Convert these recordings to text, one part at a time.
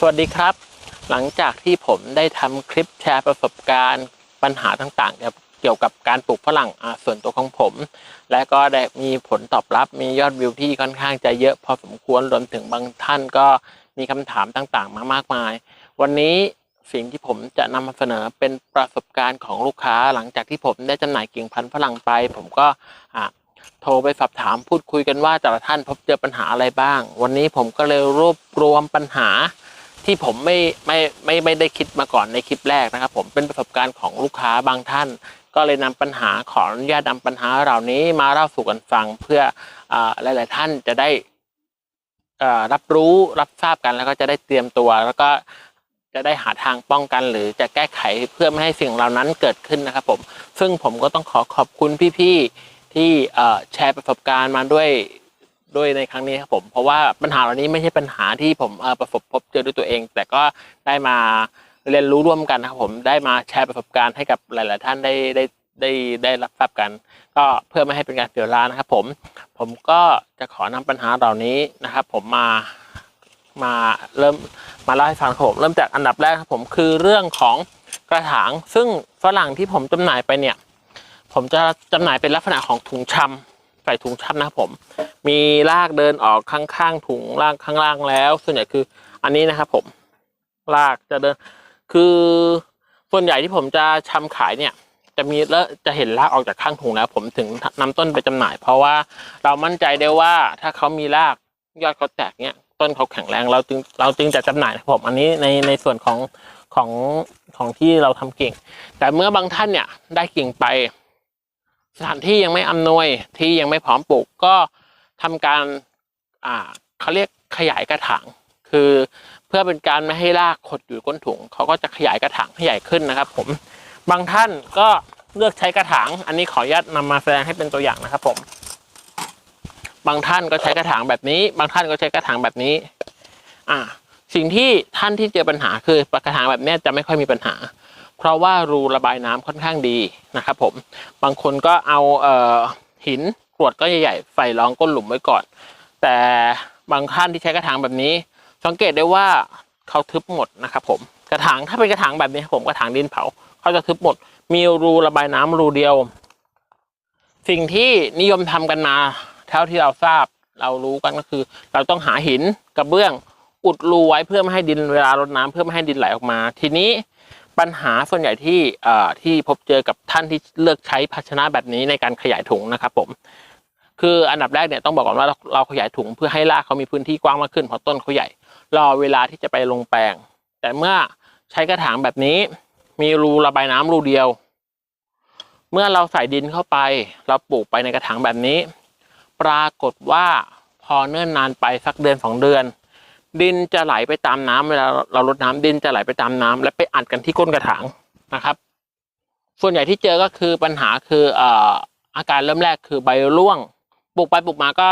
สวัสดีครับ หลังจากที่ผมได้ทำคลิปแชร์ประสบการณ์ปัญหาต่างๆ เกี่ยวกับการปลูกฝรั่งอ่าส่วนตัวของผม และก็ได้มีผลตอบรับมียอดวิวที่ค่อนข้างจะเยอะพอสมควรรวมถึงบางท่านก็มีคำถามต่างๆ มามากมาย วันนี้สิ่งที่ผมจะนำมาเสนอเป็นประสบการณ์ของลูกค้า หลังจากที่ผมได้จำหน่ายกิ่งพันธุ์ฝรั่งไป ผมก็อ่าโทรไปสอบถามพูดคุยกันว่าแต่ละท่านพบเจอปัญหาอะไรบ้าง วันนี้ผมก็เลยรวบรวมปัญหา ที่ผมไม่ไม่ไม่ไม่ได้คิดมาก่อนในคลิปแรกนะครับ ผมเป็นประสบการณ์ของลูกค้าบางท่าน ก็เลยนำปัญหาขออนุญาตนำปัญหาเหล่านี้มาเล่าสู่กันฟังเพื่ออาหลาย ๆ ท่านจะได้รับรู้รับทราบกันแล้วก็จะได้เตรียมตัว แล้วก็จะได้หาทางป้องกัน หรือจะแก้ไขเพื่อไม่ให้สิ่งเหล่านั้นเกิดขึ้นนะครับ ผม ซึ่งผมก็ต้องขอขอบคุณพี่ ๆ ที่แชร์ประสบการณ์มาด้วย ด้วยในครั้งนี้ครับผมเพราะว่าปัญหาเหล่านี้ไม่ใช่ปัญหาที่ผมประสบพบเจอด้วยตัวเอง แต่ก็ได้มาเรียนรู้ร่วมกันนะครับผมได้มาแชร์ประสบการณ์ให้กับหลาย ๆ ท่านได้ได้ได้ได้รับทราบกัน ก็เพื่อไม่ให้เป็นการเสียเวลานะครับ ผมผมก็จะขอนำปัญหาเหล่านี้นะครับ ผมมามาเริ่มมาเล่าให้ฟังครับผมเริ่มจากอันดับแรกครับผมคือเรื่องของกระถางซึ่งฝรั่งที่ผมจำหน่ายไปเนี่ย ผมจะจำหน่ายเป็นลักษณะของถุงชำ ใส่ถุงชำนะครับผม มีรากเดินออกข้างๆถุงรากข้างล่างแล้ว ส่วนใหญ่คืออันนี้นะครับ ผมรากจะเดิน คือส่วนใหญ่ที่ผมจะชำขายเนี่ย จะมีแล้วจะเห็นรากออกจากข้างถุงแล้ว ผมถึงนำต้นไปจำหน่าย เพราะว่าเรามั่นใจได้ว่าถ้าเขามีรากยอดเขาแตกเนี่ยต้นเขาแข็งแรงเราจึงเราจึงจะจำหน่ายนะครับผมอันนี้ในในส่วนของของของที่เราทำกิ่ง แต่เมื่อบางท่านเนี่ยได้กิ่งไป สถานที่ยังไม่อำนวยที่ยังไม่พร้อมปลูกก็ทำการอ่าเขาเรียกขยายกระถางคือเพื่อเป็นการไม่ให้รากขดอยู่ก้นถุงเขาก็จะขยายกระถางให้ใหญ่ขึ้นนะครับ ผมบางท่านก็เลือกใช้กระถาง อันนี้ขออนุญาตนำมาแสดงให้เป็นตัวอย่างนะครับ ผม บางท่านก็ใช้กระถางแบบนี้ บางท่านก็ใช้กระถางแบบนี้ อ่า สิ่งที่ท่านที่เจอปัญหาคือกระถางแบบนี้จะไม่ค่อยมีปัญหา เพราะว่ารูระบายน้ำค่อนข้างดีนะครับผมบางคนก็เอาเอ่อหินกรวดก็ใหญ่ๆใส่รองก้นหลุมไว้ก่อน แต่บางท่านที่ใช้กระถางแบบนี้ สังเกตได้ว่าเขาทึบหมดนะครับผมกระถางถ้าเป็นกระถางแบบนี้ครับผมกระถางดินเผาเขาจะทึบหมด มีรูระบายน้ำรูเดียว สิ่งที่นิยมทำกันมาเท่าที่เราทราบเรารู้กันก็คือ เราต้องหาหินกระเบื้องอุดรูไว้เพื่อไม่ให้ดินเวลารดน้ำเพื่อไม่ให้ดินไหลออกมา ทีนี้ ปัญหาส่วนใหญ่ที่ที่พบเจอกับท่านที่เลือกใช้ภาชนะแบบนี้ในการขยายถุงนะครับผมคืออันดับแรกเนี่ยต้องบอกก่อนว่าเราขยายถุงเพื่อให้รากเขามีพื้นที่กว้างมากขึ้นเพราะต้นเขาใหญ่ รอเวลาที่จะไปลงแปลง แต่เมื่อใช้กระถางแบบนี้ มีรูระบายน้ำรูเดียว เมื่อเราใส่ดินเข้าไป เราปลูกไปในกระถางแบบนี้ ปรากฏว่าพอเนิ่นนานไปสักเดือนสองเดือน ดินจะไหลไปตามน้ำเวลาเรารดน้ำดินจะไหลไปตามน้ำและไปอัดกันที่ก้นกระถางนะครับ ส่วนใหญ่ที่เจอก็คือปัญหาคืออาการเริ่มแรกคือใบร่วงปลูกไปปลูกมาก็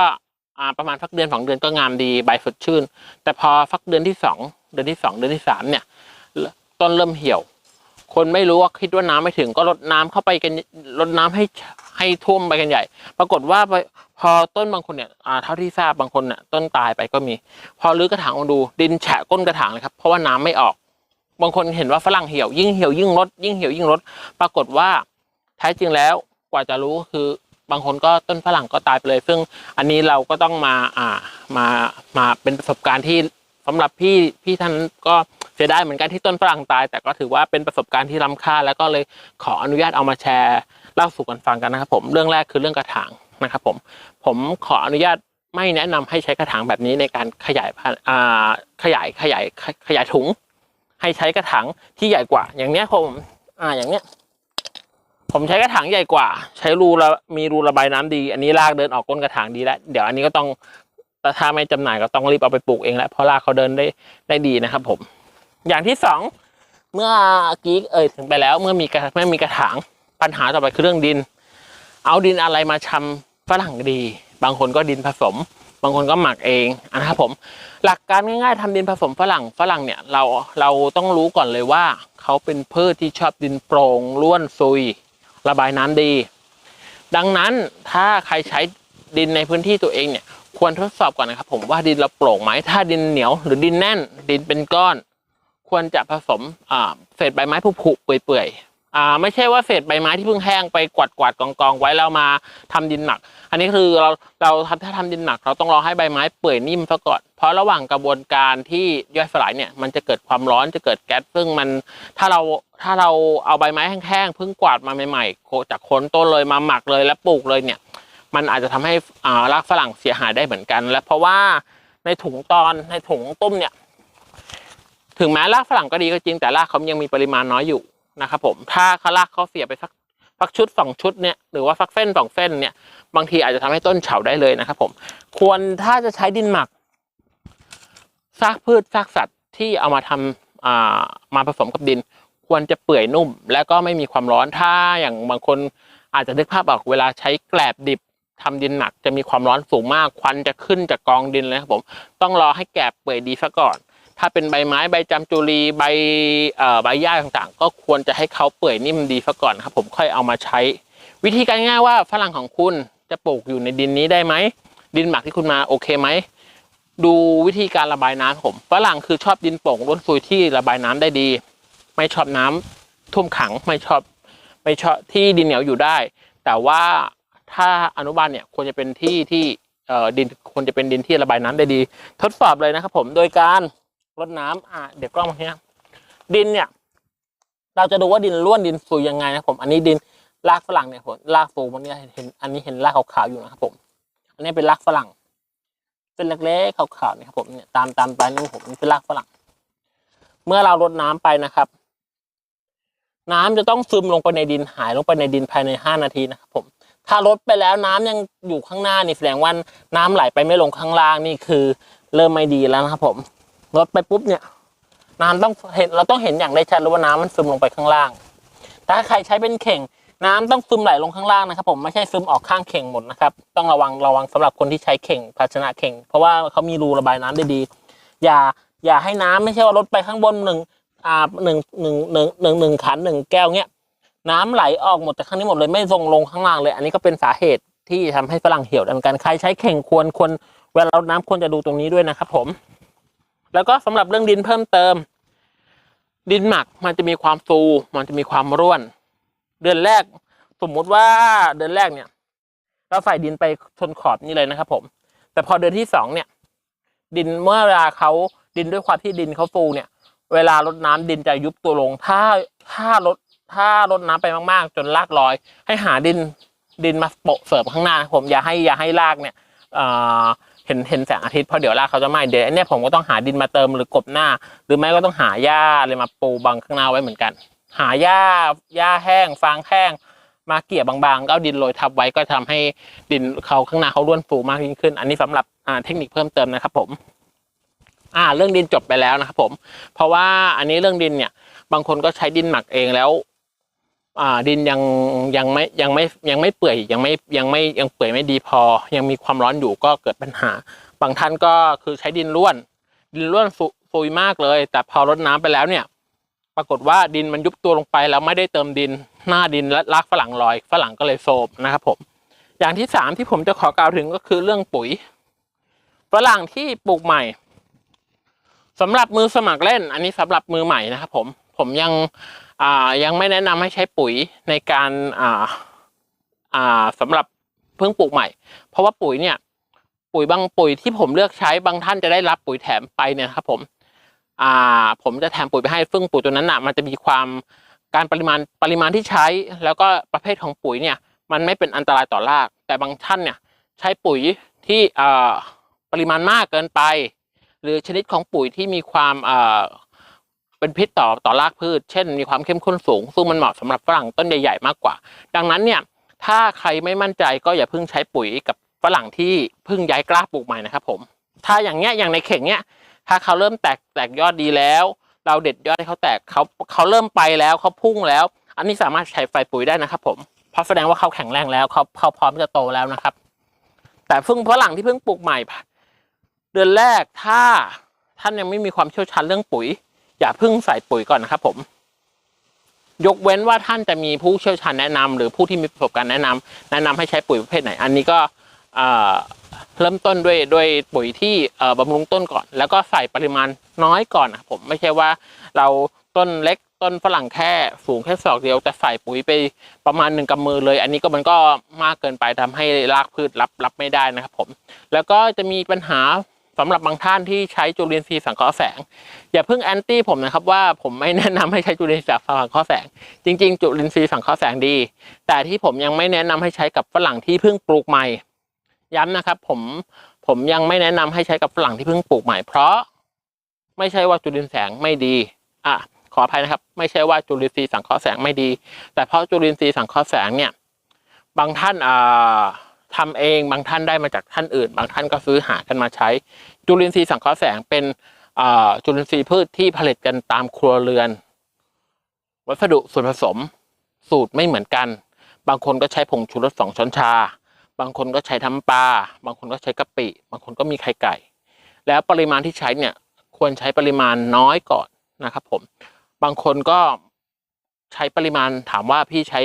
ประมาณสักเดือนสองเดือนก็งามดีใบสดชื่น แต่พอสักเดือนที่สองเดือนที่สองเดือนที่สามเนี่ยต้นเริ่มเหี่ยว คนไม่รู้ว่าคิดว่าน้ำไม่ถึงก็ลดน้ำเข้าไปกันลดน้ำให้ให้ท่วมไปกันใหญ่ ปรากฏว่าพอต้นบางคนเนี่ยเท่าที่ทราบบางคนเนี่ยต้นตายไปก็มี พอรื้อกระถางมาดูดินแฉะก้นกระถางเลยครับเพราะว่าน้ำไม่ออก บางคนเห็นว่าฝรั่งเหี่ยวยิ่งเหี่ยวยิ่งลดยิ่งเหี่ยวยิ่งลดปรากฏว่าแท้จริงแล้วกว่าจะรู้ก็คือบางคนก็ต้นฝรั่งก็ตายไปเลย ซึ่งอันนี้เราก็ต้องมาอ่ามามาเป็นประสบการณ์ที่สำหรับพี่พี่ท่านก็ เสียดายเหมือนกันที่ต้นฝรั่งตาย แต่ก็ถือว่าเป็นประสบการณ์ที่ล้ำค่า แล้วก็เลยขออนุญาตเอามาแชร์เล่าสู่กันฟังกันนะครับผมเรื่องแรกคือเรื่องกระถางนะครับผมผมขออนุญาตไม่แนะนำให้ใช้กระถางแบบนี้ในการขยายพันอ่าขยายขยายขยายถุง ให้ใช้กระถางที่ใหญ่กว่า อย่างเนี้ยผมอ่าอย่างเนี้ยผมใช้กระถางใหญ่กว่า ใช้รูระมีรูระบายน้ำดี อันนี้รากเดินออกก้นกระถางดีแล้วเดี๋ยวอันนี้ก็ต้องแต่ถ้าไม่จำหน่ายก็ต้องรีบเอาไปปลูกเองแล้วเพราะรากเขาเดินได้ได้ดีนะครับผม อย่างที่สองเมื่อกี้เอ่ยถึงไปแล้ว เมื่อมีกระเมื่อมีกระถางปัญหาต่อไปคือเรื่องดิน เอาดินอะไรมาชำฝรั่งดี บางคนก็ดินผสม บางคนก็หมักเองนะครับผม หลักการง่ายๆทำดินผสมฝรั่งฝรั่งเนี่ยเราเราต้องรู้ก่อนเลยว่า เขาเป็นพืชที่ชอบดินโปร่งร่วนซุย ระบายน้ำดี ดังนั้นถ้าใครใช้ดินในพื้นที่ตัวเองเนี่ยควรทดสอบก่อนนะครับผมว่าดินเราโปร่งไหมถ้าดินเหนียวหรือดินแน่น ดินเป็นก้อน ควรจะผสมเศษใบไม้ผุๆเปื่อยๆไม่ใช่ว่าเศษใบไม้ที่เพิ่งแห้งไปกวาดกวาดๆกองกองๆไว้แล้วมาทำดินหมัก อันนี้คือเราเราทำถ้าทำดินหมัก เราต้องรอให้ใบไม้เปื่อยนิ่มซะก่อน เพราะระหว่างกระบวนการที่ย่อยสลายเนี่ยมันจะเกิดความร้อนจะเกิดแก๊สซึ่งมันถ้าเราถ้าเราเอาใบไม้แห้งๆเพิ่งกวาดมาใหม่ๆจากโคนต้นเลยมาหมักเลยแล้วปลูกเลยเนี่ยมันอาจจะทำให้รากฝรั่งเสียหายได้เหมือนกัน และเพราะว่าในถุงตอนในถุงต้มเนี่ย ถึงแม้รากฝรั่งก็ดีก็จริงแต่รากเขายังมีปริมาณน้อยอยู่นะครับผมถ้าเขารากเขาเสียไปสักสักชุดสองชุดเนี่ยหรือว่าสักเส้นสองเส้นเนี่ยบางทีอาจจะทำให้ต้นเฉาได้เลยนะครับผมควรถ้าจะใช้ดินหมักซากพืชซากสัตว์ที่เอามาทำมาผสมกับดิน ควรจะเปื่อยนุ่ม และก็ไม่มีความร้อนถ้าอย่างบางคนอาจจะนึกภาพออกเวลาใช้แกลบดิบทำดินหนักจะมีความร้อนสูงมากควันจะขึ้นจากกองดินเลยครับผม ต้องรอให้แกลบเปื่อยดีซะก่อน ถ้าเป็นใบไม้ใบจำจุรีใบใบหญ้าต่างๆ ก็ควรจะให้เขาเปื่อยนิ่มดีซะก่อนครับ ผมค่อยเอามาใช้ วิธีการง่ายว่าฝรั่งของคุณจะปลูกอยู่ในดินนี้ได้ไหม ดินหมักที่คุณมาโอเคไหมดูวิธีการระบายน้ำผมฝรั่งคือชอบดินโป่งร่นซุยที่ระบายน้ำได้ดี ไม่ชอบน้ำท่วมขังไม่ชอบไม่ชอบที่ดินเหนียวอยู่ได้ แต่ว่าถ้าอนุบาลเนี่ยควรจะเป็นที่ที่ดินควรจะเป็นดินที่ระบายน้ำได้ดี ทดสอบเลยนะครับผมโดยการ รดน้ำอะเดี๋ยวกล้องมาเนี้ยดินเนี่ย เราจะดูว่าดินร่วนดินซุยยังไงนะผม อันนี้ดินรากฝรั่งเนี่ยผมรากฟูมันเนี่ยเห็นอันนี้เห็นรากขาวๆอยู่นะครับผม อันนี้เป็นรากฝรั่ง เป็นเล็กๆขาวๆนี่ยครับผมเนี่ยตามตามปนิ้วผมนี่เป็นรากฝรั่ง เมื่อเรารดน้ำไปนะครับ น้ำจะต้องซึมลงไปในดินหายลงไปในดินภายในห้านาทีนะครับผม ถ้ารดไปแล้วน้ำยังอยู่ข้างหน้านี่แสดงว่าน้ำไหลไปไม่ลงข้างล่างนี่คือ เริ่มไม่ดีแล้วนะครับผม รดไปปุ๊บเนี่ยน้ำต้องเห็นเราต้องเห็นอย่างได้ชัดเลยว่าน้ำมันซึมลงไปข้างล่าง ถ้าใครใช้เป็นเข่ง น้ำต้องซึมไหลลงข้างล่างนะครับ ผมไม่ใช่ซึมออกข้างเข่งหมดนะครับ ต้องระวังระวังสำหรับคนที่ใช้เข่งภาชนะเข่ง เพราะว่าเขามีรูระบายน้ำได้ดี อย่าอย่าให้น้ำไม่ใช่ว่าลดไปข้างบนหนึ่งอ่าหนึ่งหนึ่งหนึ่งหนึ่งหนึ่งขันหนึ่งแก้วเงี้ยน้ำไหลออกหมดจากข้างนี้หมดเลยไม่ส่งลงข้างล่างเลย อันนี้ก็เป็นสาเหตุที่ทำให้ฝรั่งเหี่ยวดังกันใครใช้เข่งควรควรเวลาลดน้ำควรจะดูตรงนี้ด้วยนะครับผม แล้วก็สำหรับเรื่องดินเพิ่มเติม ดินหมักมันจะมีความฟูมันจะมีความร่วน เดือนแรกสมมุติว่าเดือนแรกเนี่ย เราใส่ดินไปชนขอบนี่เลยนะครับผม แต่พอเดือนที่สองเนี่ย ดินเมื่อเวลาเขาดินด้วยความที่ดินเขาฟูเนี่ย เวลารดน้ำดินจะยุบตัวลง ถ้าถ้ารดถ้ารดน้ำไปมากๆ จนรากลอย ให้หาดินดินมาโปะเสริมข้างหน้าผมอย่าให้อย่าให้รากเนี่ย เห็นเห็นแสงอาทิตย์เพราะเดี๋ยวรากเขาจะไหม้เดี๋ยวอันเนี้ยผมก็ต้องหาดินมาเติมหรือกบหน้า หรือไม่ก็ต้องหาหญ้าอะไรมาปูบังข้างหน้าไว้เหมือนกัน หาหญ้าหญ้าแห้งฟางแห้ง มาเกี่ยบางๆก็เอาดินโรยทับไว้ก็ทำให้ดินเขาข้างหน้าเขาร่วนฟูมากยิ่งขึ้น อันนี้สำหรับอ่าเทคนิคเพิ่มเติมนะครับผมอ่าเรื่องดินจบไปแล้วนะครับผม เพราะว่าอันนี้เรื่องดินเนี่ย บางคนก็ใช้ดินหมักเองแล้ว อ่าดินยังยังไม่ยังไม่ยังไม่เปื่อยยังไม่ยังไม่ยังเปื่อยไม่ดีพอ ยังมีความร้อนอยู่ก็เกิดปัญหา บางท่านก็คือใช้ดินร่วน ดินร่วนฟุฟุยมากเลย แต่พอรดน้ำไปแล้วเนี่ย ปรากฏว่าดินมันยุบตัวลงไปแล้วไม่ได้เติมดินหน้าดินและรากฝรั่งลอยฝรั่งก็เลยโซมนะครับผม อย่างที่สามที่ผมจะขอกล่าวถึงก็คือเรื่องปุ๋ยฝรั่งที่ปลูกใหม่สำหรับมือสมัครเล่น อันนี้สำหรับมือใหม่นะครับผมผมยัง ยังไม่แนะนำให้ใช้ปุ๋ยในการอ่าอ่าสำหรับเพิ่งปลูกใหม่ เพราะว่าปุ๋ยเนี่ย ปุ๋ยบางปุ๋ยที่ผมเลือกใช้บางท่านจะได้รับปุ๋ยแถมไปเนี่ยครับผมผมจะแถมปุ๋ยไปให้ซึ่งปุ๋ยตัวนั้นน่ะมันจะมีความการปริมาณปริมาณที่ใช้ แล้วก็ประเภทของปุ๋ยเนี่ยมันไม่เป็นอันตรายต่อราก แต่บางท่านเนี่ยใช้ปุ๋ยที่ปริมาณมากเกินไป หรือชนิดของปุ๋ยที่มีความ เป็นพิษต่อต่อรากพืช เช่น มีความเข้มข้นสูง ซึ่งมันเหมาะสำหรับฝรั่งต้นใหญ่ๆมากกว่า ดังนั้นเนี่ยถ้าใครไม่มั่นใจก็อย่าเพิ่งใช้ปุ๋ยกับฝรั่งที่เพิ่งย้ายกล้าปลูกใหม่นะครับผมถ้าอย่างเงี้ยอย่างในเข่งเนี้ยถ้าเขาเริ่มแตกแตกยอดดีแล้ว เราเด็ดยอดให้เขาแตกเขาเขาเริ่มไปแล้วเขาพุ่งแล้ว อันนี้สามารถใช้ไฟปุ๋ยได้นะครับผมเพราะแสดงว่าเขาแข็งแรงแล้วเขาเขาพร้อมจะโตแล้วนะครับ แต่เพิ่งฝรั่งที่เพิ่งปลูกใหม่ เดือนแรกถ้าท่านยังไม่มีความเชี่ยวชาญเรื่องปุ๋ย อย่าเพิ่งใส่ปุ๋ยก่อนนะครับผมยกเว้นว่าท่านจะมีผู้เชี่ยวชาญแนะนำหรือผู้ที่มีประสบการณ์แนะนำแนะนำให้ใช้ปุ๋ยประเภทไหน อันนี้ก็เริ่มต้นด้วยด้วยปุ๋ยที่บำรุงต้นก่อน แล้วก็ใส่ปริมาณน้อยก่อนนะผมไม่ใช่ว่าเราต้นเล็กต้นฝรั่งแค่สูงแค่ศอกเดียวแต่ใส่ปุ๋ยไปประมาณหนึ่งกำมือเลย อันนี้ก็มันก็มากเกินไปทำให้รากพืชรับรับไม่ได้นะครับผม แล้วก็จะมีปัญหา สำหรับบางท่านที่ใช้จุลินทรีย์สังเคราะห์แสง อย่าเพิ่งแอนตี้ผมนะครับว่าผมไม่แนะนำให้ใช้จุลินทรีย์สังเคราะห์แสง จริง ๆ จุลินทรีย์สังเคราะห์แสงดี แต่ที่ผมยังไม่แนะนำให้ใช้กับฝรั่งที่เพิ่งปลูกใหม่ ย้ำนะครับ ผมผมยังไม่แนะนำให้ใช้กับฝรั่งที่เพิ่งปลูกใหม่เพราะ ไม่ใช่ว่าจุลินทรีย์แสงไม่ดีอะขออภัยนะครับ ไม่ใช่ว่าจุลินทรีย์สังเคราะห์แสงไม่ดี แต่เพราะจุลินทรีย์สังเคราะห์แสงเนี่ย บางท่านอ่า ทำเองบางท่านได้มาจากท่านอื่น บางท่านก็ซื้อหากันมาใช้ จุลินทรีย์สังเคราะห์แสงเป็นจุลินทรีย์พืชที่ผลิตกันตามครัวเรือน วัสดุส่วนผสมสูตรไม่เหมือนกัน บางคนก็ใช้ผงชูรสสองช้อนชา บางคนก็ใช้ทำปลาบางคนก็ใช้กะปิ บางคนก็มีไข่ไก่ แล้วปริมาณที่ใช้เนี่ยควรใช้ปริมาณน้อยก่อนนะครับผม บางคนก็ใช้ปริมาณถามว่าพี่ใช้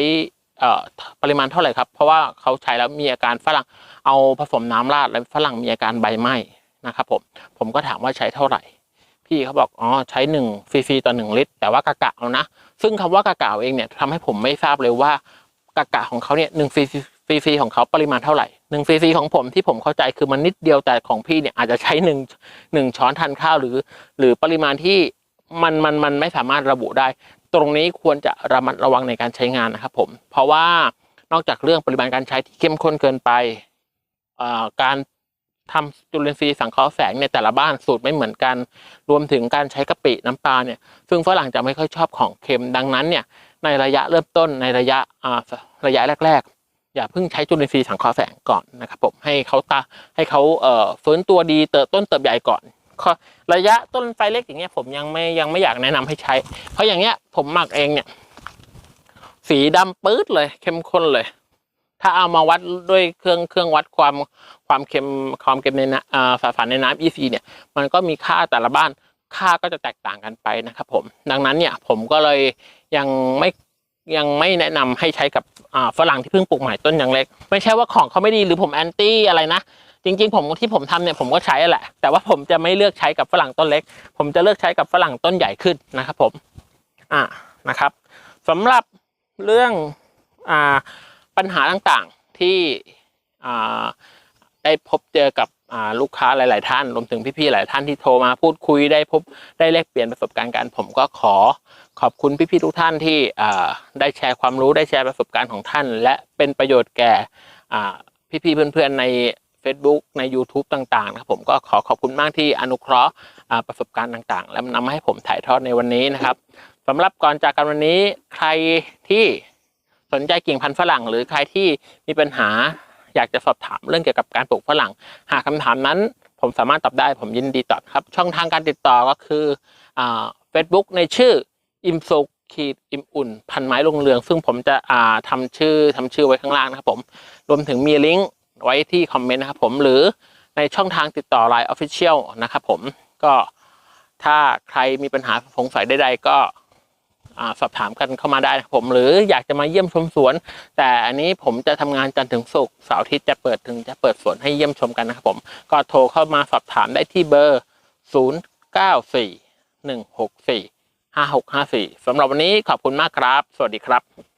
เอ่อปริมาณเท่าไหร่ครับ เพราะว่าเขาใช้แล้วมีอาการฝรั่งเอาผสมน้ำราดแล้วฝรั่งมีอาการใบไหม้นะครับผมผมก็ถามว่าใช้เท่าไหร่ พี่เขาบอกอ๋อใช้หนึ่งซีซีต่อหนึ่งลิตร แต่ว่ากะกะเอานะ ซึ่งคำว่ากะกะเอาเองเนี่ยทำให้ผมไม่ทราบเลยว่ากะกะของเขาเนี่ยหนึ่งซีซีซีของเขาปริมาณเท่าไหร่หนึ่งซีซีของผมที่ผมเข้าใจคือมันนิดเดียวแต่ของพี่เนี่ยอาจจะใช้หนึ่งหนึ่งช้อนทานข้าวหรือ หรือปริมาณที่มันมันมันไม่สามารถระบุได้ ตรงนี้ควรจะระมัดระวังในการใช้งานนะครับผม เพราะว่านอกจากเรื่องปริมาณการใช้ที่เข้มข้นเกินไป การทำจุลินทรีย์สังเคราะห์แสงเนี่ยแต่ละบ้านสูตรไม่เหมือนกัน รวมถึงการใช้กะปิน้ำปลาเนี่ย ซึ่งฝรั่งจะไม่ค่อยชอบของเค็ม ดังนั้นเนี่ย ในระยะเริ่มต้นในระยะระยะแรก ๆ อย่าเพิ่งใช้จุลินทรีย์สังเคราะห์แสงก่อนนะครับผม ให้เขาตาให้เขาเฟื้นตัวดีเติบต้นเติบใหญ่ก่อน ระยะต้นไฟเล็กอย่างเงี้ยผมยังไม่ยังไม่อยากแนะนำให้ใช้ เพราะอย่างเงี้ยผมหมักเองเนี่ย สีดำปื๊ดเลย เข้มข้นเลย ถ้าเอามาวัดด้วยเครื่องเครื่องวัดความความเค็มความเค็มในน้ำอ่าสารในน้ำ EC เนี่ย มันก็มีค่าแต่ละบ้านค่าก็จะแตกต่างกันไปนะครับผม ดังนั้นเนี่ยผมก็เลยยังไม่ยังไม่แนะนำให้ใช้กับฝรั่งที่เพิ่งปลูกใหม่ต้นอยังเล็ก ไม่ใช่ว่าของเขาไม่ดีหรือผมแอนตี้อะไรนะ จริงๆ ผมที่ผมทำเนี่ยผมก็ใช้แหละ แต่ว่าผมจะไม่เลือกใช้กับฝรั่งต้นเล็ก ผมจะเลือกใช้กับฝรั่งต้นใหญ่ขึ้นนะครับผมอ่านะครับสำหรับเรื่องอ่าปัญหาต่างๆที่อ่าได้พบเจอกับอ่าลูกค้าหลาย ๆ ท่านรวมถึงพี่ ๆ หลายท่านที่โทรมาพูดคุยได้พบได้แลกเปลี่ยนประสบการณ์กัน ผมก็ขอขอบคุณพี่ ๆ ทุกท่านที่อ่าได้แชร์ความรู้ได้แชร์ประสบการณ์ของท่าน และเป็นประโยชน์แก่อ่าพี่ ๆ เพื่อน ๆ ใน Facebook ใน YouTube ต่างๆนะครับผมก็ขอขอบคุณมากที่อนุเคราะห์ประสบการณ์ต่างๆ และนำมาให้ผมถ่ายทอดในวันนี้นะครับสำหรับก่อนจากกันวันนี้ใครที่สนใจกิ่งพันธุ์ฝรั่ง หรือใครที่มีปัญหาอยากจะสอบถามเรื่องเกี่ยวกับการปลูกฝรั่ง หากคำถามนั้นผมสามารถตอบได้ผมยินดีตอบครับ ช่องทางการติดต่อก็คือเฟซบุ๊กในชื่ออิมโซคีดอิมอุ่น พันไม้ลงเรือง ซึ่งผมจะอ่าทำชื่อทำชื่อไว้ข้างล่างนะครับผม รวมถึงมีลิงก์ ไว้ที่คอมเมนต์นะครับผมหรือในช่องทางติดต่อ Line Official นะครับผมก็ถ้าใครมีปัญหาสงสัยใดๆก็สอบถามกันเข้ามาได้นะครับผม หรืออยากจะมาเยี่ยมชมสวน แต่อันนี้ผมจะทำงานจันทร์ถึงศุกร์เสาร์อาทิตย์จะเปิดถึงจะเปิดสวนให้เยี่ยมชมกันนะครับผม ก็โทรเข้ามาสอบถามได้ที่เบอร์ 0 9 4 1 6 4 5 6 5 4สำหรับวันนี้ขอบคุณมากครับ สวัสดีครับ